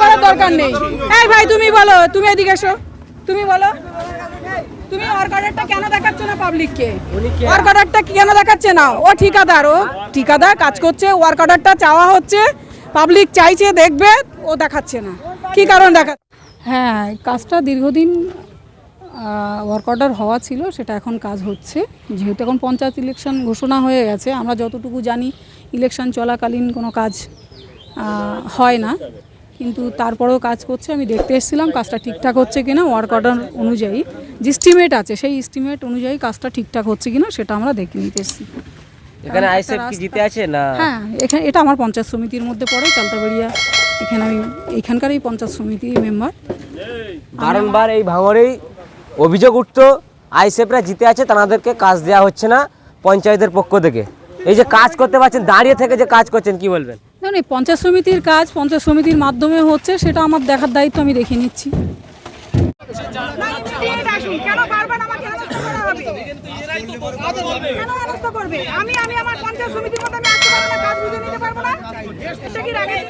করার দরকার নেই। এই ভাই তুমি বলো তুমি এদিকে এসো। তুমি বলো। তুমি অর্কারটা কেন দেখাচ্ছ না পাবলিককে অর্কারটা কেন দেখাচ্ছে না? ও ঠিকাদার ও ঠিকাদার কাজ করছে ওয়ার্কারটা চাওয়া হচ্ছে পাবলিক চাইছে দেখবে ও দেখাচ্ছে না। কি কারণ দেখা হ্যাঁ কাজটা দীর্ঘদিন ওয়ার্ক অর্ডার হওয়া ছিল সেটা এখন কাজ হচ্ছে। যেহেতু এখন পঞ্চায়েত ইলেকশন ঘোষণা হয়ে গেছে আমরা যতটুকু জানি ইলেকশন চলাকালীন কোনো কাজ হয় না। কিন্তু তারপরেও কাজ করছে আমি দেখতে এসেছিলাম কাজটা ঠিকঠাক হচ্ছে কিনা ওয়ার্ক অর্ডার অনুযায়ী। যে স্টিমেট আছে সেই স্টিমেট অনুযায়ী কাজটা ঠিকঠাক হচ্ছে কিনা সেটা আমরা দেখে নিতে এসেছি। এখানে আইসেফ কি জিতে আছে না? হ্যাঁ এখানে এটা আমার পঞ্চায়েত সমিতির মধ্যে পড়ে চালতাবেড়িয়া। এখানে আমি এইখানকারই পঞ্চায়েত সমিতি মেম্বার বারংবার এই ভাঙরেই অভিযোগ উঠতো আইসেফরা জিতে আছে তাদেরকে কাজ দেওয়া হচ্ছে না পঞ্চায়েতের পক্ষ থেকে। এই যে কাজ করতে পারছেন দাঁড়িয়ে থেকে যে কাজ করছেন কি বলবেন? এই পঞ্চায়েত সমিতির কাজ পঞ্চায়েত সমিতির মাধ্যমে হচ্ছে সেটা আমার দেখার দায়িত্ব আমি দেখে নিচ্ছি? আমি আমি আমার পঞ্চায়েত সমিতির মধ্যে আমি আসতে পারব না, কাজ বুঝে নিতে পারব না? এটা কি রাগে-